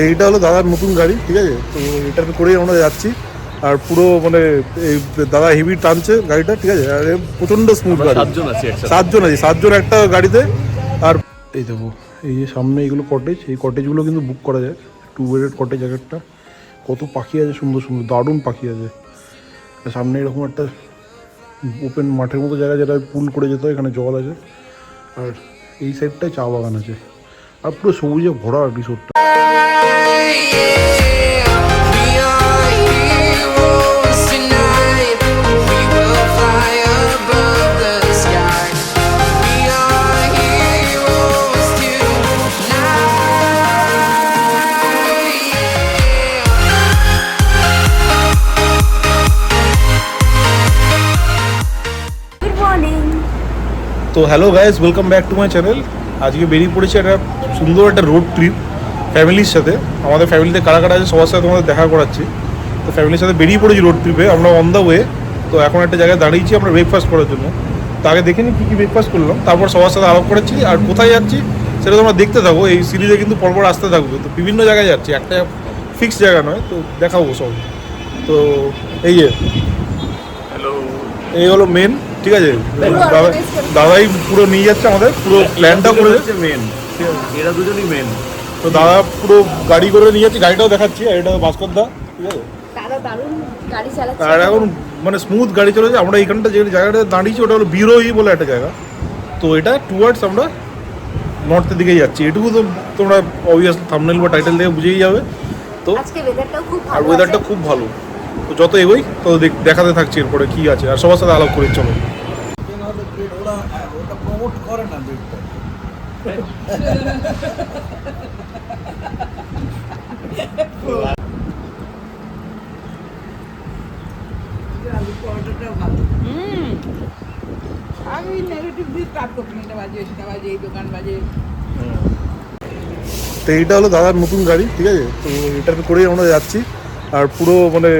তো এইটা হলো দাদার নতুন গাড়ি ঠিক আছে? তো এটা করেই আমরা যাচ্ছি। আর পুরো মানে এই দাদা হেভি টানছে গাড়িটা ঠিক আছে? আর প্রচণ্ড স্মুথ গাড়ি। সাতজন আছি সাতজন আছে সাতজন একটা গাড়িতে। আর এই দেখো এই যে সামনে এইগুলো কটেজ এই কটেজগুলো কিন্তু বুক করা যায়। টু বেডেড কটেজ এক একটা কত পাখি আছে সুন্দর সুন্দর দারুণ পাখি আছে। সামনে এরকম একটা ওপেন মাঠের মতো জায়গা যেটা পুল করে যেতে এখানে জল আছে। আর এই সাইডটায় চা বাগান আছে। আর পুরো সবুজে ভরা রিসোর্টটা তো hello guys welcome back to my channel আজকে বেরিয়ে পড়েছি একটা সুন্দর একটা রোড ট্রিপ ফ্যামিলির সাথে। আমাদের ফ্যামিলিতে কারা কারা আছে সবার সাথে তোমাদের দেখা করাচ্ছি। তো ফ্যামিলির সাথে বেরিয়ে পড়েছি রোড ট্রিপে আমরা অন দ্য ওয়ে তো এখন একটা জায়গায় দাঁড়িয়েছি আমরা ব্রেকফাস্ট করার জন্য। তো আগে দেখে নিই কী কী ব্রেকফাস্ট করলাম তারপর সবার সাথে আলাপ করেছি আর কোথায় যাচ্ছি সেটা তোমরা দেখতে থাকো এই সিরিজে কিন্তু পরপর আসতে থাকবে। তো বিভিন্ন জায়গায় যাচ্ছি একটা ফিক্স জায়গা নয় তো দেখাবো সব। তো এই যে হ্যালো এই হলো মেন ঠিক আছে? দাদা দাদাই পুরো নিয়ে যাচ্ছে আমাদের পুরো প্ল্যানটা করে মেন এরা দুজনই মেন তো দাদা পুরো গাড়ি করে নিয়ে যাচ্ছে গাড়িটাও দেখাচ্ছি আর এটা ভাস্কর দা ঠিক আছে? দাদা দারুণ গাড়ি চালাচ্ছে। আর এখন মানে স্মুথ গাড়ি চলেছে আমরা এখানটা যে জায়গাটা দাঁড়িয়েছি ওটা হলো বিরোহী বলে একটা জায়গা। তো এটা টুয়ার্ডস আমরা নর্থের দিকেই যাচ্ছি। এটুকু তো তোমরা অবভিয়াস থামনেল বা টাইটেল দেখে বুঝেই যাবে। তো আজকে ওয়েদারটাও খুব আর ওয়েদারটা খুব ভালো। তো যত এগোই তত দেখ- দেখাতে থাকছি এরপরে কি আছে। আর সবার সাথে আলাপ করে চলো। আমি নেগেটিভ দিক কাট করছি এটা বাজে সেটা বাজে এই দোকান বাজে তো এইটা হলো দাদার নতুন গাড়ি ঠিক আছে? তো এটাতে করেই আমরা যাচ্ছি। আর পুরো মানে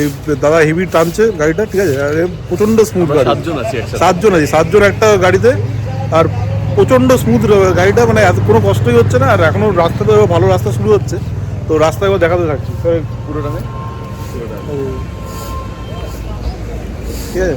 এই দাদা হেভি টানছে গাড়িটা ঠিক আছে? আর প্রচণ্ড স্মুথ গাড়ি। সাতজন আছি সাতজন আছে সাতজন একটা গাড়িতে। আর প্রচণ্ড স্মুথ গাড়িটা মানে এত কোনো কষ্টই হচ্ছে না আর এখনও রাস্তা তো ভালো রাস্তা শুরু হচ্ছে। তো রাস্তায় এবার দেখাতে থাকছি। পুরোটা ঠিক আছে?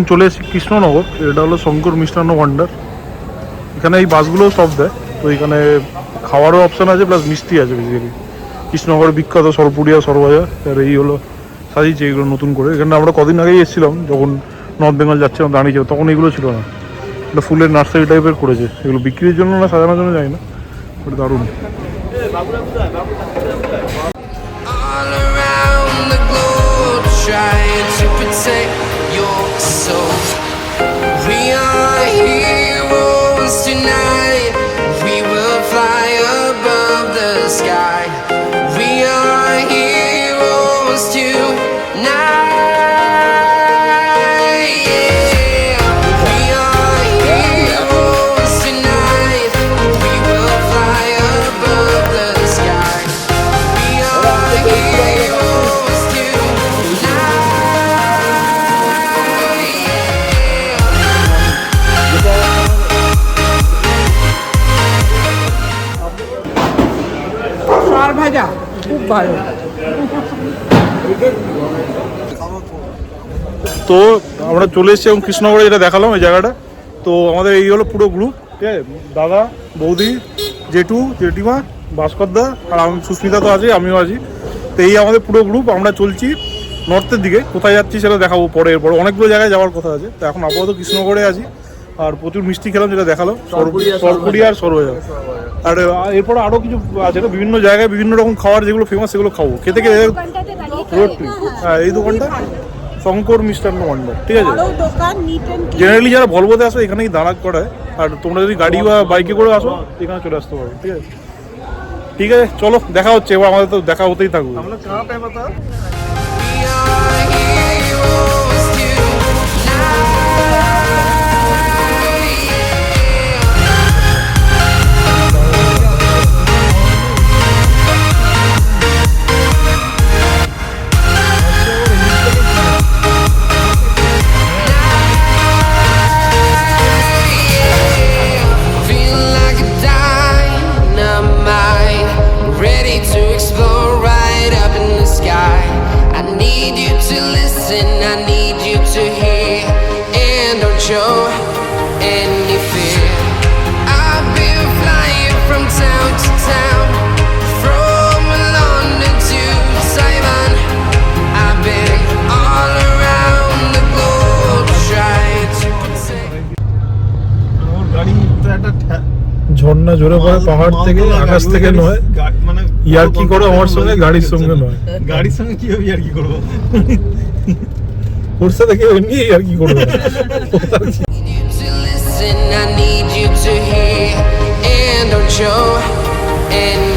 এখন চলে এসেছি কৃষ্ণনগর। এটা হলো শঙ্কর মিষ্টান্ন ভাণ্ডার। এখানে এই বাসগুলো সব দেয়। তো এখানে খাওয়ারও অপশন আছে প্লাস মিষ্টি আছে বেসিক্যালি কৃষ্ণনগরের বিখ্যাত সরপুরিয়া সরবাজা আর এই হলো সাজিয়েছে এগুলো নতুন করে। এখানে আমরা কদিন আগেই এসেছিলাম, যখন নর্থ বেঙ্গল যাচ্ছিলাম দাঁড়িয়েছিল তখন এগুলো ছিল না। এটা ফুলের নার্সারি টাইপের করেছে। এগুলো বিক্রির জন্য না, সাজানোর জন্য যায় না দারুণ। Trying to protect soul. We are heroes tonight. ভালো তো আমরা চলে এসেছি এবং কৃষ্ণনগরে যেটা দেখালাম এই জায়গাটা। তো আমাদের এই হলো পুরো গ্রুপ ঠিক আছে? দাদা বৌদি জেঠু জেঠিমা ভাস্করদা আর আমি সুস্মিতা তো আছে আমিও আছি। তো এই আমাদের পুরো গ্রুপ আমরা চলছি নর্থের দিকে। কোথায় যাচ্ছি সেটা দেখাবো পরে এরপর। অনেকগুলো জায়গায় যাওয়ার কথা আছে। তো এখন আপাতত কৃষ্ণগড়ে আছি আর প্রচুর মিষ্টি খেলাম যেটা দেখাল। সরপুরি আর সরবাজা আর এরপর আরও কিছু আছে না, বিভিন্ন জায়গায় বিভিন্ন রকম খাবার যেগুলো ফেমাস সেগুলো খাব। খেতে খেতে রোড ট্রিপ হ্যাঁ এই দোকানটা শঙ্কর মিষ্টান্ন ভান্ডার ঠিক আছে? জেনারেলি যারা ভলভোতে আসো এখানেই দাঁড়াক করায় আর তোমরা যদি গাড়ি বা বাইকে করে আসো এখানে চলে আসতে পারো ঠিক আছে? ঠিক আছে চলো দেখা হচ্ছে। এবার আমাদের তো দেখা হতেই থাকবে। ঝর্ণা জোরে পড়ে পাহাড় থেকে আকাশ থেকে নয়। মানে ইয়ার কি করো? আমার সঙ্গে গাড়ির সঙ্গে নয়। গাড়ির সঙ্গে কীভাবে আর কি করব? করছে দেখে এমনি আর কি করব? I need you to hear, and don't show any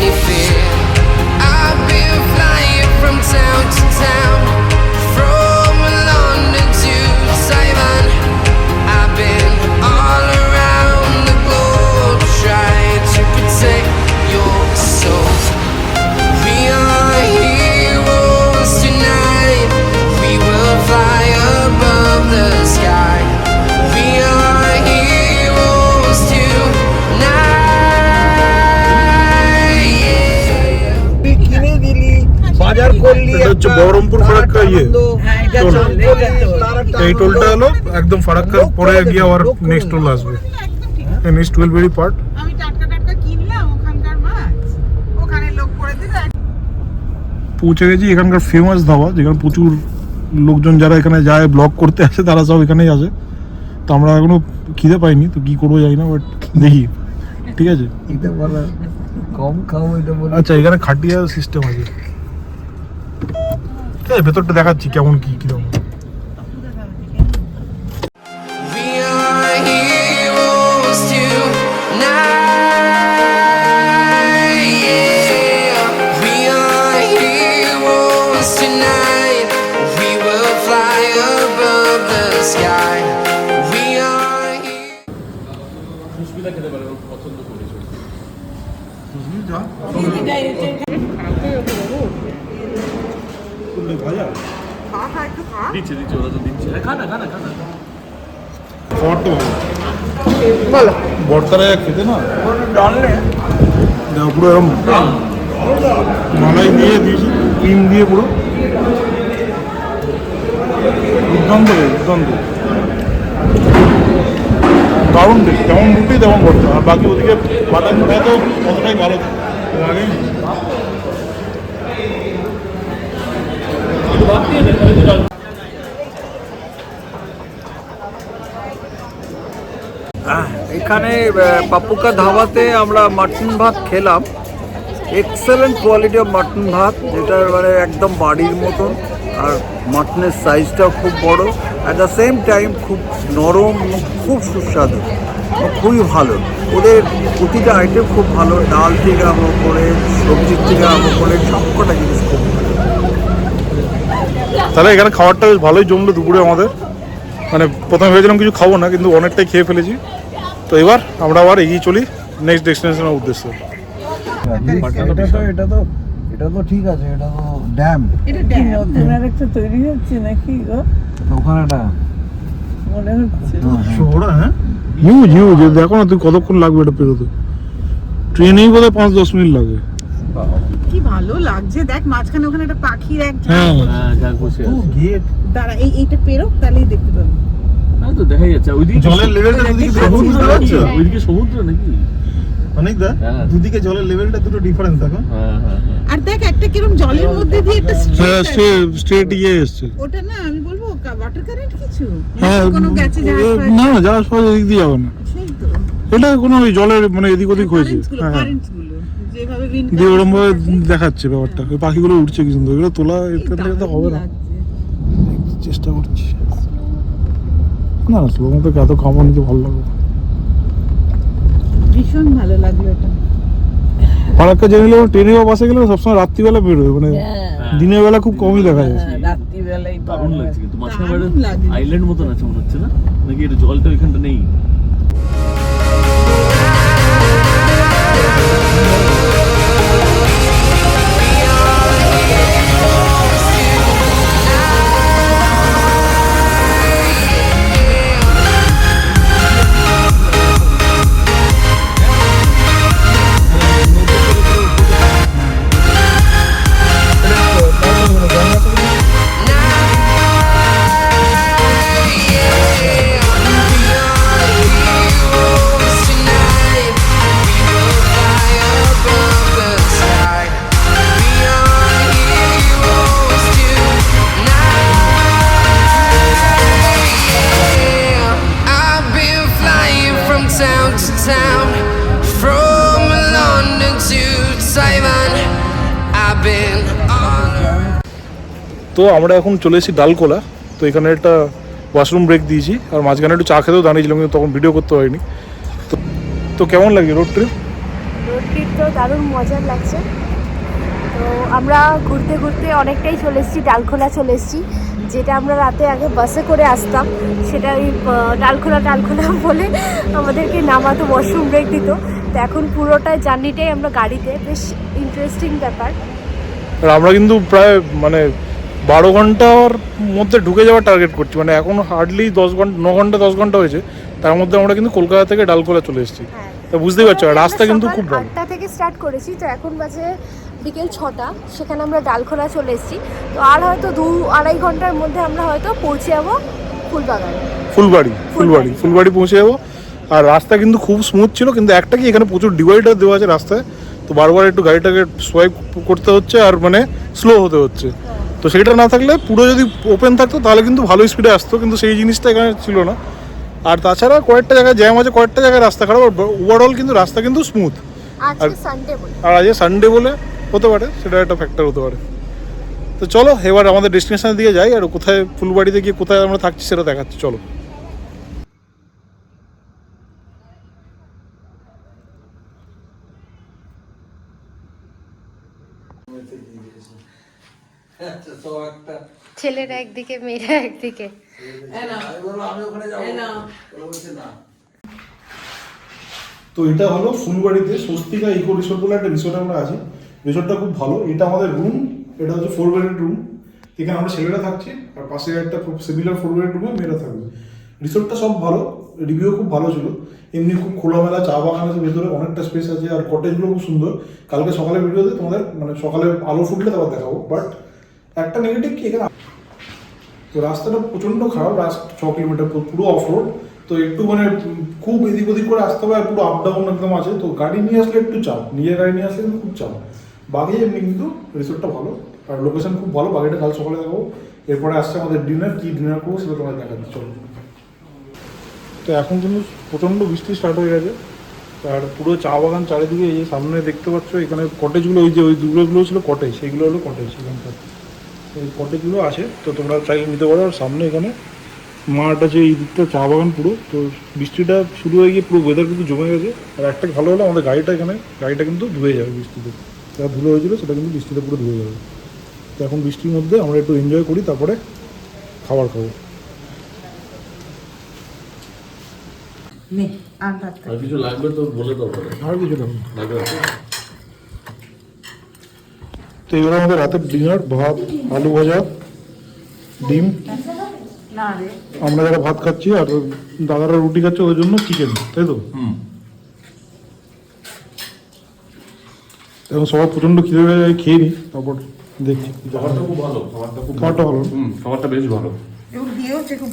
ইয়ে টোল। এই টোলটা হলো একদম ফারাক্কার পরে গিয়ে আবার নেক্সট টোল আসবে। নেক্সট টুয়েলভ ভেরি পার্ট আমি টাটকা টাটকা কিনলাম ওখানকার মাছ। ওখানে লোক করে দিল পৌঁছে গেছি এখানকার ফেমাস ধাবা যেখানে প্রচুর লোকজন যারা এখানে যায় ব্লগ করতে আসে তারা সব এখানেই আসে। তো আমরা এখনও খিদে পাইনি তো কি করব জানি না বাট দেখি। ঠিক আছে? কম খাও এটা আচ্ছা এখানে খাটিয়া সিস্টেম আছে। ঠিক আছে ভেতরটা দেখাচ্ছি কেমন কি কীরকম। We are We will fly above the sky. We are heroes. খা খা খা দিচ্ছে দিচ্ছে ওরা তো। দিচ্ছে বর্তারা খেতে না? দেখো পুরো এরকম মালাই দিয়ে দিয়েছি ক্রিম দিয়ে পুরো। দুর্দান্ত দুর্দান্ত। দারুণ টেস্ট যেমন রুটি তেমন ভর্তা। আর বাকি ওদিকে বাদাম খায় তো কতটাই ভালো। লাগে এখানে পাপুকা ধাবাতে আমরা মাটন ভাত খেলাম। এক্সেলেন্ট কোয়ালিটি অফ মাটন ভাত, যেটা মানে একদম বাড়ির মতন, আর মাটনের সাইজটাও খুব বড়। অ্যাট দ্য সেম টাইম খুব নরম, খুব সুস্বাদু, খুবই ভালো। ওদের প্রতিটা আইটেম খুব ভালো, ডাল থেকে আরম্ভ করে, সবজির থেকে আরম্ভ করে, সবকটা জিনিস খুব তাহলে এখানে খাবারটা বেশ ভালোই জমলো দুপুরে আমাদের। মানে প্রথমে ভেবেছিলাম কিছু খাব না কিন্তু অনেকটাই খেয়ে ফেলেছি। তো এবার আমরা আবার এগিয়ে চলি নেক্সট ডেস্টিনেশনের উদ্দেশ্যে। এটা তো এটা তো ঠিক আছে এটা তো ড্যাম এটা নতুন একটা তৈরি হচ্ছে নাকি গো? ওখানেটা মনে হচ্ছে। হিউজ হিউজ দেখো না তুই কতক্ষণ লাগবে এটা পেরোতে। ট্রেনেই বোধ হয় পাঁচ দশ মিনিট লাগে। কি ভালো লাগছে? দেখ মাঝখানে ওখানে একটা পাখির এক হ্যাঁ। হ্যাঁ যা বসে আছে। গিয়ে দাঁড়া এই এইটা পেরো তাহলেই দেখতে পাবো। হ্যাঁ তো দেখাই যাচ্ছে। ওইদিকে জলের লেভেলটা পারছ? ওইদিকে সমুদ্র নাকি? অনেক দা। দুদিকে জলের লেভেলটা দুটো ডিফারেন্স দেখো। হ্যাঁ হ্যাঁ হ্যাঁ। আর দেখ একটা কিরম জলের মধ্যে দিয়ে একটা স্ট্রেট ইয়ে এসছে। ওটা না আমি বলব ওয়াটার কারেন্ট কিছু? হ্যাঁ কোনো গেছে জাহাজ না সময় এদিক দিয়ে যাব না। এটা কোনো জলের মানে এদিক ওদিক হয়েছে। হ্যাঁ হ্যাঁ wind দিয়ে ভাবে দেখাচ্ছে ব্যাপারটা। ওই পাখিগুলো উঠছে কি সুন্দর এগুলো তোলা এখান থেকে তো হবে না। চেষ্টা করছি। না না স্লো মতো এত কামড় নিতে ভালো লাগবে ভীষণ ভালো লাগল এটা। ফারাক্কা জেনে নিলে ট্রেনে বা বাসে গেলে সবসময় রাত্রিবেলা বেরোয় মানে দিনের বেলা খুব কমই দেখা যায়। রাত্রিবেলায় দারুণ লাগছে কিন্তু মাঝখানে আইল্যান্ড মতন আছে মনে হচ্ছে না? নাকি এটা জলটা ওইখানটা নেই? তো আমরা এখন চলে এসেছি ডালকোলা। তো এখানে একটা ওয়াশরুম ব্রেক দিয়েছি আর মাঝখানে একটু চা খেতেও দাঁড়িয়েছিলাম কিন্তু তখন ভিডিও করতে পারিনি। তো তো কেমন লাগে রোড ট্রিপ রোড ট্রিপ তো দারুণ মজার লাগছে। তো আমরা ঘুরতে ঘুরতে অনেকটাই চলে এসেছি ডালখোলা চলে এসেছি। যেটা আমরা রাতে আগে বাসে করে আসতাম সেটা ওই ডালখোলা ডালখোলা বলে আমাদেরকে নামাতো ওয়াশরুম ব্রেক দিত। তো এখন পুরোটা জার্নিটাই আমরা গাড়িতে। বেশ ইন্টারেস্টিং ব্যাপার। আর আমরা কিন্তু প্রায় মানে বারো ঘণ্টার মধ্যে ঢুকে যাওয়ার টার্গেট করছি। মানে এখন হার্ডলি দশ ঘণ্টা ন ঘণ্টা দশ ঘণ্টা হয়েছে। তার মধ্যে আমরা কিন্তু কলকাতা থেকে ডালকোলা চলে এসেছি। হ্যাঁ। তো বুঝতেই পারছ রাস্তা কিন্তু খুব ভালো আটটা থেকে স্টার্ট করেছি তো এখন বাজে বিকেল ছটা। সেখানে আমরা ডালখোলা চলে এসেছি। তো আর হয়তো দু আড়াই ঘণ্টার মধ্যে আমরা হয়তো পৌঁছে যাব ফুলবাগানে। ফুলবাড়ি ফুলবাড়ি ফুলবাড়ি পৌঁছে যাব। আর রাস্তা কিন্তু খুব স্মুথ ছিল কিন্তু একটা কি এখানে প্রচুর ডিভাইডার দেওয়া আছে রাস্তায়। তো বারবার একটু গাড়িটাকে সোয়াইপ করতে হচ্ছে আর মানে স্লো হতে হচ্ছে। তো সেটা না থাকলে পুরো যদি ওপেন থাকতো তাহলে কিন্তু ভালো স্পিডে আসতো কিন্তু সেই জিনিসটা এখানে ছিল না। আর তাছাড়া কয়েকটা জায়গায় জ্যাম আছে কয়েকটা জায়গায় রাস্তা খারাপ ওভারঅল কিন্তু রাস্তা কিন্তু স্মুথ আর আর আজকে সানডে বলে হতে পারে সেটা একটা ফ্যাক্টর হতে পারে। তো চলো এবার আমাদের ডেস্টিনেশনের দিকে যাই আর কোথায় ফুলবাড়িতে গিয়ে কোথায় আমরা থাকছি সেটা দেখাচ্ছি চলো। ছেলেরা একদিকে মেয়েরা একদিকে। তো এটা হলো ফুলবাড়িতে স্বস্তিকা ইকো রিসোর্ট বলে একটা রিসোর্ট আমরা আছি। রিসোর্টটা খুব ভালো। এটা আমাদের রুম এটা হচ্ছে ফোর বেডেড রুম এখানে আমরা ছেলেরা থাকছি। আর পাশে একটা খুব সিমিলার ফোর বেডেড রুমে মেয়েরা থাকবে। রিসোর্টটা সব ভালো। রিভিউ খুব ভালো ছিল। এমনি খুব খোলামেলা চা বাগান আছে ভেতরে অনেকটা স্পেস আছে। আর কটেজগুলো খুব সুন্দর। কালকে সকালে ভিডিওতে তোমাদের মানে সকালে আলো ফুটলে তারপর দেখাবো। বাট একটা নেগেটিভ কি এখানে? তো রাস্তাটা প্রচণ্ড খারাপ, রাস্তা ছ কিলোমিটার পুরো অফ রোড তো একটু মানে খুব এদিক ওদিক করে আসতে হবে পুরো আপ ডাউন একদম আছে। তো গাড়ি নিয়ে আসলে একটু চাপ, নিজের গাড়ি নিয়ে আসলে কিন্তু খুব চাপ। বাকি এমনি কিন্তু রিসোর্টটা ভালো, আর লোকেশন খুব ভালো। বাকিটা কাল সকালে দেখাবো। এরপরে আসছে আমাদের ডিনার কি ডিনার করব সেটা তোমাদের দেখাচ্ছি, চলো। তো এখন কিন্তু প্রচণ্ড বৃষ্টি স্টার্ট হয়ে গেছে। আর পুরো চা বাগান চারিদিকে এই সামনে দেখতে পাচ্ছ, এখানে কটেজগুলো ওই যে ওই দুগুলো ছিল কটেজ সেগুলো হলো কটেজ এখানকার। কটেজগুলো আছে তো তোমরা চাইলে নিতে পারো। আর সামনে এখানে মাঠ আছে এই দিকটা চা বাগান পুরো। তো বৃষ্টিটা শুরু হয়ে গিয়ে পুরো ওয়েদার কিন্তু জমে গেছে। আর একটা ভালো হলো আমাদের গাড়িটা এখানে গাড়িটা কিন্তু ধুয়ে যাবে বৃষ্টিতে। যা ধুলো হয়েছিল সেটা কিন্তু বৃষ্টিতে পুরো ধুয়ে যাবে। তো এখন বৃষ্টির মধ্যে আমরা একটু এনজয় করি তারপরে খাবার খাব। নে আর কিছু লাগবে তো বলে দাও আর কিছু লাগবে তো? এগুলো আমাদের রাতের ডিনার ভাত আলু ভাজা ডিম। আমরা যারা ভাত খাচ্ছি আর দাদারা রুটি খাচ্ছে ওই জন্য চিকেন তাই তো? হুম। এখন সবাই প্রচণ্ড খিদে পেয়ে খেয়ে নি তারপর দেখছি। খাবারটা খুব ভালো খাবারটা খুব খাবারটা ভালো। খাবারটা বেশ ভালো।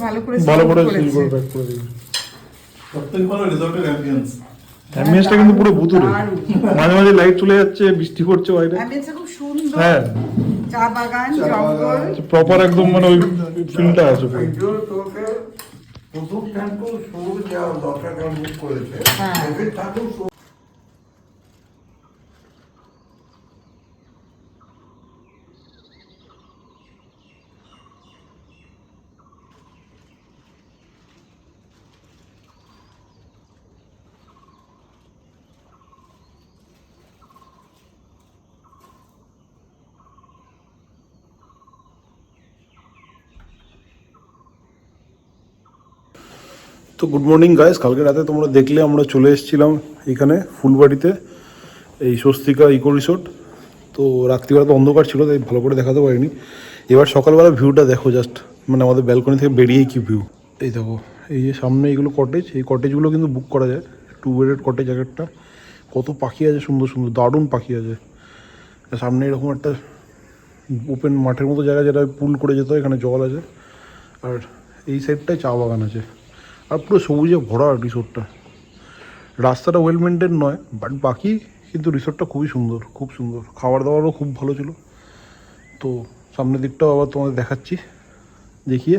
ভালো করে ভালো করে সিল করে করেছে। প্যাক করে দিই সবথেকে ভালো রিসর্টের অ্যাম্বিয়েন্স অ্যাম্বিয়েন্সটা কিন্তু পুরো ভুতুরে। মাঝে মাঝে লাইট চলে যাচ্ছে বৃষ্টি পড়ছে বাইরে। অ্যাম্বিয়েন্সটা খুব সুন্দর। হ্যাঁ। চা বাগান জঙ্গল। প্রপার একদম মানে ওই ফিল্মটা আছে তোকে প্রথম ঠাকুর সবুজ দরকার করেছে। হ্যাঁ। ঠাকুর তো গুড মর্নিং গাইস কালকে রাতে তোমরা দেখলে আমরা চলে এসেছিলাম এখানে ফুলবাড়িতে, এই স্বস্তিকা ইকো রিসোর্ট। তো রাত্রিবেলা তো অন্ধকার ছিল, তাই ভালো করে দেখাতে পারিনি। এবার সকালবেলা ভিউটা দেখো জাস্ট মানে আমাদের ব্যালকনি থেকে বেরিয়েই কি ভিউ এই দেখো, এই যে সামনে এইগুলো কটেজ এই কটেজগুলো কিন্তু বুক করা যায়। টু বেডেড কটেজ এক একটা। কত পাখি আছে, সুন্দর সুন্দর, দারুণ পাখি আছে। সামনে এরকম একটা ওপেন মাঠের মতো জায়গা, যেটা পুল করে যেত, এখানে জল আছে। আর এই সাইডটায় চা বাগান আছে। আর পুরো সবুজে ভরা রিসোর্টটা রাস্তাটা ওয়েল মেনটেন নয় বাট বাকি কিন্তু রিসোর্টটা খুবই সুন্দর, খুব সুন্দর। খাবার দাবারও খুব ভালো ছিল। তো সামনের দিকটাও আবার তোমাদের দেখাচ্ছি। দেখিয়ে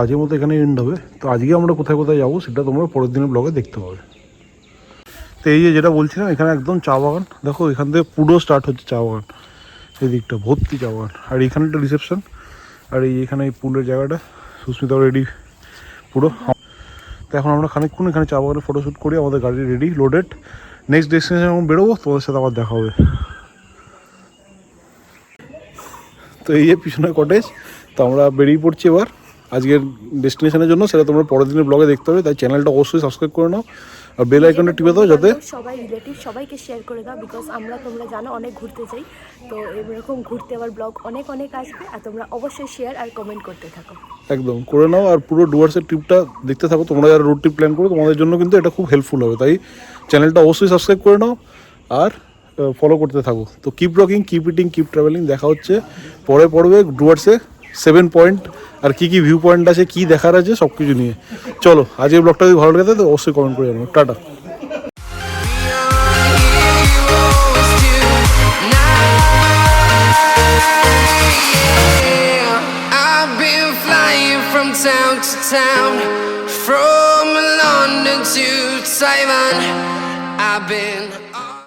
আজকের মতো এখানে এন্ড হবে। তো আজকে আমরা কোথায় কোথায় যাব সেটা তোমরা পরের দিনের ব্লগে দেখতে পাবে। তো এই যে যেটা বলছিলাম, এখানে একদম চা বাগান। দেখো, এখান থেকে পুরো স্টার্ট হচ্ছে চা বাগান। এই দিকটা ভর্তি চা বাগান। আর এখানে একটা রিসেপশন আর এই এখানে এই পুলের জায়গাটা। সুস্মিতা রেডি। পুরো তো এখন আমরা খানিকক্ষণ এখানে চা বাগানে ফটোশ্যুট করি, আমাদের গাড়ি রেডি লোডেড নেক্সট ডেস্টিনেশন যখন বেরোবো, তোমাদের সাথে আবার দেখা হবে। তো এই যে পিছনে কটেজ তো আমরা বেরিয়ে পড়ছি এবার। আজকের ডেস্টিনেশনের জন্য, সেটা তোমরা পরের দিনের ব্লগে দেখতে হবে তাই চ্যানেলটা অবশ্যই সাবস্ক্রাইব করে নাও। আর বেল আইকনটা টিপে দাও যাতে সবাই রিলেটিভ সবাইকে শেয়ার করে দাও বিকজ আমরা তোমরা জানো অনেক ঘুরতে যাই। তো এরকম ঘুরতে আবার ব্লগ অনেক অনেক আসবে আর তোমরা অবশ্যই শেয়ার আর কমেন্ট করতে থাকো। একদম করে নাও আর পুরো ডুয়ার্সের ট্রিপটা দেখতে থাকো। তোমরা যারা রোড ট্রিপ প্ল্যান করো তোমাদের জন্য কিন্তু এটা খুব হেল্পফুল হবে। তাই চ্যানেলটা অবশ্যই সাবস্ক্রাইব করে নাও আর ফলো করতে থাকো। তো keep rocking keep eating keep travelling দেখা হচ্ছে পরে পড়বে ডুয়ার্সে সেভেন পয়েন্ট আর কি কি ভিউ পয়েন্ট আছে কি দেখার আছে সব কিছু নিয়ে। চলো আজকের ব্লগটা যদি ভালো লাগে তো অবশ্যই কমেন্ট করে জানাব tata. Town to town, from London to Taiwan. I've been